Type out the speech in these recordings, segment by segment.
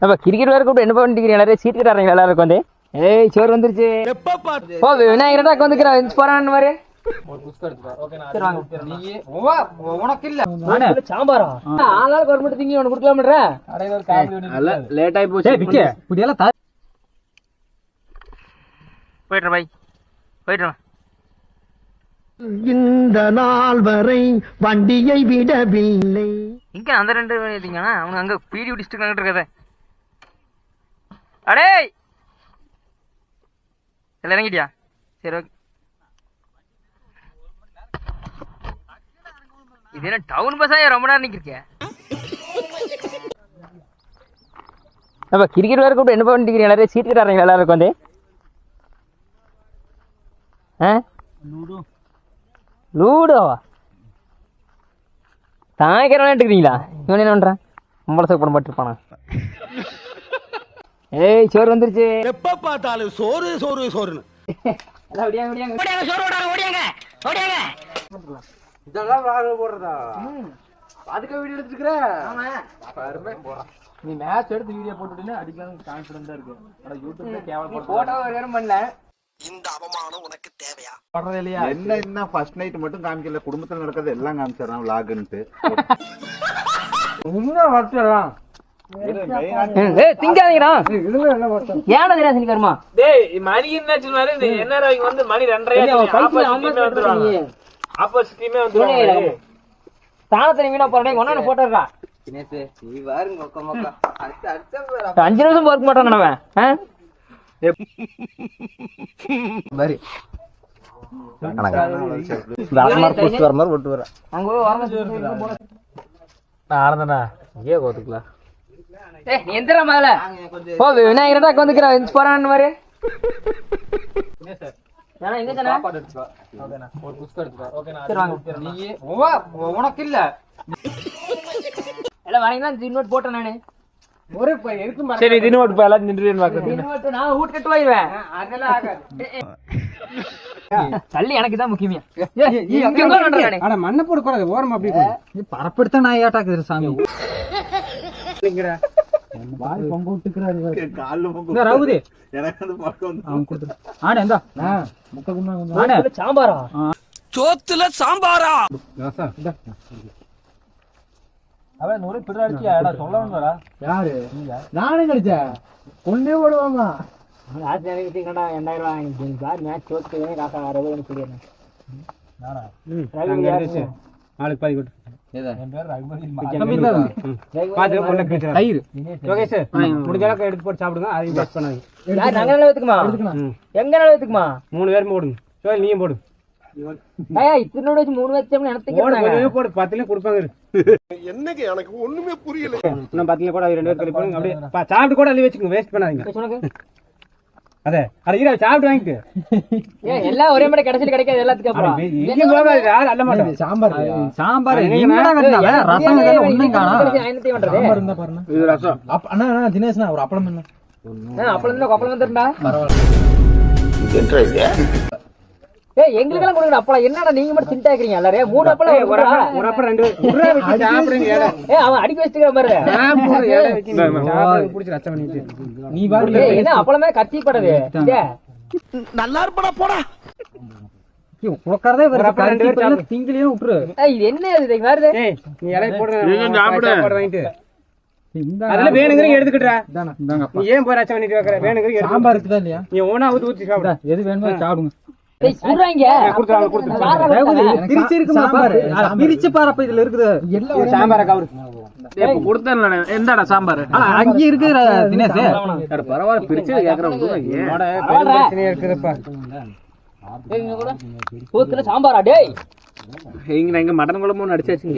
அப்ப கிரிக்கெட் வேற கூப்பிட்டு என்ன பண்ணிக்கிறீங்க எல்லாரும்? சீட் கட்டாறீங்க எல்லாரும் வந்து. ஏய் சோறு வந்துருச்சு. ஓ விநாயகர் அக்கா வந்துக்கிறா எந்த போறான்னு மாதிரி. உனக்கு இல்ல. சாம்பாரா? திங்கி கொடுக்கலாம்ன்ற லேட் போச்சு. இப்படி எல்லாம் தா- போயிட்டு பை போயிட்டு இந்த நாள் வரை வண்டியை விடவில்லை. இங்க அந்த ரெண்டு அவனுக்கு அங்க பீடி டிஸ்ட்ரிக்ட் இருக்கத அடே எல்லாம் இறங்கிட்டியா? சரி ஓகே. இது என்ன டவுன் பஸ்ஸாக ரொம்ப நேரம் நிற்கிருக்கேன் அப்போ கிரிக்கெட் வேறு கூப்பிட்டு என்ன பண்ணிக்கிறீங்க எல்லாரும் சீட் கட்டாறீங்க எல்லாரும் வந்து? ஆ? லூடோ லூடோவா தாய்க்கிற எடுக்கிறீங்களா இவன் என்ன பண்ணுறான் உம்பளை சோப்பு பட்டிருப்பானா ஏய் சோறு வந்துருச்சு. எப்ப பார்த்தாலும் சோறு சோறு சோறுன்னு. எல்லாம் ஓடியாங்க ஓடியாங்க. இதெல்லாம் வாங்க போடுறதா? அதுக்கு வீடியோ எடுத்துக்கிற நீ மேட்ச் எடுத்து வீடியோ போட்டுட்டு அடிக்கலாம் கான்ஃபிடண்டா இருக்கு. ஆனா யூடியூப்ல கேவல போட்டோ ஒரு நேரம் பண்ணல இந்த அவமானம் உனக்கு தேவையா? போடுறது இல்லையா என்ன என்ன ஃபர்ஸ்ட் நைட் மட்டும் காமிக்கல? குடும்பத்துல நடக்கிறது எல்லாம் காமிச்சிடறான் விளாகுன்ட்டு இன்னும் ஏய் திங்காதீங்கடா. திராசி கர்மா டேய் மணி என்ன என்ன வந்து மணி ரெண்டரை வந்துருவாங்க. ஆப்போசிட் டீமே வந்துருவாங்க. தானத்தை வீணா போறேன். ஒன்னு போட்டோ இருக்கா நீ பாருங்க மொக்க மொக்க. அடுத்து அடுத்த அஞ்சு நிமிஷம் ஒர்க் மாட்டான் அவன். ஆ? வர மாதிரி வர. அங்க போய் வரணும் ஆனந்தனா இங்கே கோத்துக்கலாம். நீ எந்திரா முதல்ல. ஓ விநாயகர் அக்கா வந்துக்கிறா எந்த போறான்னு மாதிரி. உனக்கு இல்ல. எல்லாம் இன்னொரு போட்டேன் நானு. ஒரு இப்ப எதுக்கு சரி இது நோட் போய் எல்லாரும் நின்று நான் வீட்டு கட்டு போயிருவேன் அதெல்லாம் ஆகாது. தள்ளி எனக்கு தான் முக்கியமே. ஆனா மண்ணை போட கூடாது ஓரமா அப்படி நீ பரப்படுத்த நான் ஏட்டாக்குது சாமி. பொங்க விட்டுக்கிறாரு காலில் பொங்கு இந்த ரவுதி எனக்கு அந்த பக்கம் வந்து அவன் கொடுத்துரு. ஆனே இந்தா. முட்டை குண்டா ஆனே சாம்பாரா? அவன் நூறு பிற அடிச்சியா சொல்ல யாரு? நானே கிடைச்சேன் கொண்டே ஓடுவாமா லாஸ்ட் எனக்கு தீங்கடா ரெண்டாயிரம் ரூபாய் சார் மேட்ச் தோத்து காசா அறுபது சொல்லிடுறேன் நாளைக்கு பாதி கொட்டு என் பேர் ரகுபதி தயிர். யோகேஷ் முடிஞ்ச அளவுக்கு எடுத்து போட்டு சாப்பிடுங்க. எங்க நல்லா எடுத்துக்குமா? மூணு பேரும் போடுங்க. சோழ நீயும் போடு. ஏய் இத்தனோட வச்சு மூணு வச்சோம்னு எனக்கு போடு பத்துலயும் கொடுப்பாங்க இரு. என்னங்க எனக்கு ஒண்ணுமே புரியல. இன்னும் பத்துல கூட ரெண்டு பேர் அப்படியே சாப்பிட்டு கூட அள்ளி வச்சுக்கோங்க. வேஸ்ட் பண்ணாதீங்க. அதே அட ஈரா சாப்பிட்டு வாங்கிக்க. ஏன் எல்லாம் ஒரே மாதிரி கடைசியில் கிடைக்காது எல்லாத்துக்கும் அப்புறம். போகாது சாம்பார். சாம்பார் என்னடா கட்டினாவே ரசம் இதெல்லாம் ஒண்ணும் காணோம். ஐநூத்தி பண்றது. இது ரசம். அண்ணா தினேஷ்னா ஒரு அப்பளம் என்ன? அப்பளம் இருந்தா அப்பளம் ஏய் எங்களுக்கெல்லாம் கொடுக்குற அப்பளம். என்னடா நீங்க மட்டும் திண்டா இருக்கிறீங்க எல்லாரும்? மூணு அப்பளம் ஒரு ஒரு அப்பளம் ஒரு அப்பளம் ரெண்டு பேர். குடுறா வச்சு சாப்பிடுங்க ஏடா. ஏய் அவன் அடிக்க வச்சுக்கிற மாதிரி நான் போடுற ஏடா வச்சு நீ சாப்பிடுறது பிடிச்சி ரசம் பண்ணிட்டு நீ பாரு ஏய் என்ன அப்பளமே கத்தி படுது நல்லா இருப்படா போடா. உட்காரதே ஒரு அப்பளம் ரெண்டு பேர் சாப்பிடு. திங்கிலையும் விட்டுரு ஏய் இது என்ன இது? இங்க வருது ஏய் நீ இலைய போடுற சாப்பாடு. வாங்கிட்டு. அதுல வேணுங்கிற எடுத்துக்கிட்டா நீ ஏன் போய் ரசம் பண்ணிட்டு வைக்கிற வேணுங்கிற சாம்பார் இருக்குதா இல்லையா நீ ஒண்ணா ஊத்தி ஊத்தி சாப்பிட. எது வேணுமோ சாப்பிடுங்க. பிரிச்சு இருக்குமா பிரிச்சு பாரு அப்ப இதுல இருக்குது. சாம்பார கவுரு. எந்தாடா சாம்பார்? அங்க இருக்கு தினேஷ். பரவாயில்ல. பிரிச்சு கேக்குறேன் சாம்பாரா டேய்? இங்க நான் இங்க மட்டன் கொடுத்து முடிச்சிட்டு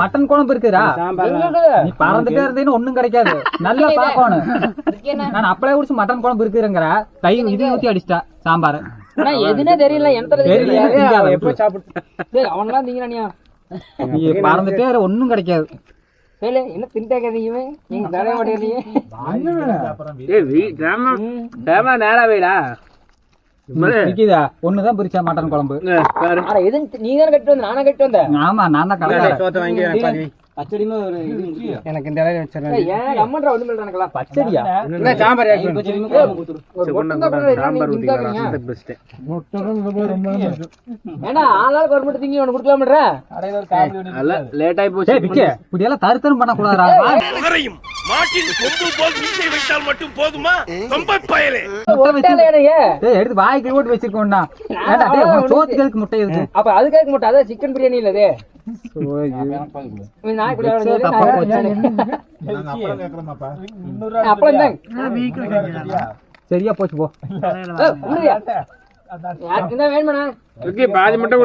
மட்டன் குழம்பு இருக்குதா. நீ பறந்துட்டே இருந்தீன்னு ஒண்ணும் கிடைக்காது. நல்லா பாக்கணும் நான் அப்பளே குடிச்சு மட்டன் குழம்பு இருக்குங்கிற தயிர் இது ஊத்தி அடிச்சிட்டா சாம்பார். எதுனே தெரியல எந்த தெரியல. தெரியல எப்ப சாப்பிட்டு அவன்லாம் திங்கிறானியா நீ பறந்துட்டே இரு, ஒண்ணும் கிடைக்காது. என்ன திண்டாக்காதீங்க நீங்க தர மாட்டேங்கிறீங்க நேரா வைடா? விக்கிதா ஒண்ணுதான் பிரிச்சா மட்டன் குழம்பு. ஆனா எது நீ தானே கட்டு வந்த நானா கட்டு வந்தேன் ஆமா நான் தான் கலக்கிறேன் பச்சடின்னு ஒரு இது இருக்கு. எனக்கு இந்த இலையில வச்சிடறேன் ஏய், ஏன் அம்மன்றா ஒண்ணு மேல பச்சடியா இந்த சாம்பார் ஆக்கி வை. பச்சடின்னு குழம்பு கொடுத்துரு. ஒரு பொட்டு தான் பண்ணல, என்ன நீங்க திங்காதீங்க. ஏன்டா ஆளாளுக்கு ஒரு மட்டும் திங்கி உனக்கு கொடுக்கலாம்ன்ற லேட் ஆகி போச்சு ஏய், விக்கி, இப்படியெல்லாம் தருத்தரம் பண்ணக்கூடாதுடா. வா. முகரையும் மாட்டின் கொம்பு போல் மீசை வைத்தால் மட்டும் போதுமா ரொம்ப பயலே ஒட்டால ஏனைய ஏய், எடுத்து வாய்க்கு போட்டு வச்சிருக்கோம்டா. ஏன்டா, டேய், முட்டை இருக்கு? அப்ப அது கேட்க மாட்டேன் அதான் சிக்கன் பிரியாணி சரியா போச்சு போ. பாதி முட்டை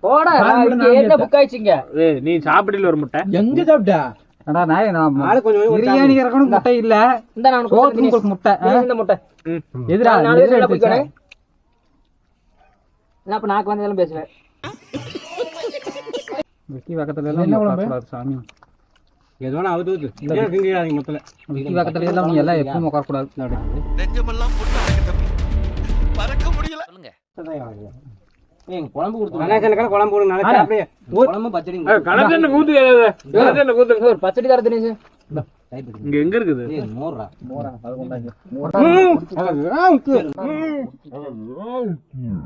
போடா என்ன புக் ஆயிடுச்சுங்க? நீ சாப்பிடல ஒரு முட்டை? அடா, நாய், நான் கொஞ்சம் பிரியாணி இறக்கணும் முட்டை இல்ல. இந்த நான் சோத்துக்கு முட்டை. இந்த முட்டை. பேர் எடுத்து வச்ச? பிடிக்கணும் நான் அப்ப நாக்கு பேசுவேன். விக்கி பக்கத்துல எல்லாம் உட்காரக்கூடாது சாமி. எதுவானா ஏன் திங்காதீங்க மொத்தல விக்கி பக்கத்துல எல்லாம் நீ எல்லாம் எப்பவும் உட்காரக்கூடாது. நெஞ்சமெல்லாம் பறக்க முடியல. அண்ணாச்சனுக்கான குழம்பு போடுங்க நாளைக்கு அப்படியே குழம்பு பச்சடி கலந்து ஊத்து கலந்து ஊத்து ஒரு பச்சடி தர தினேஷ் இங்க எங்க இருக்குது? மோர்ரா ம்.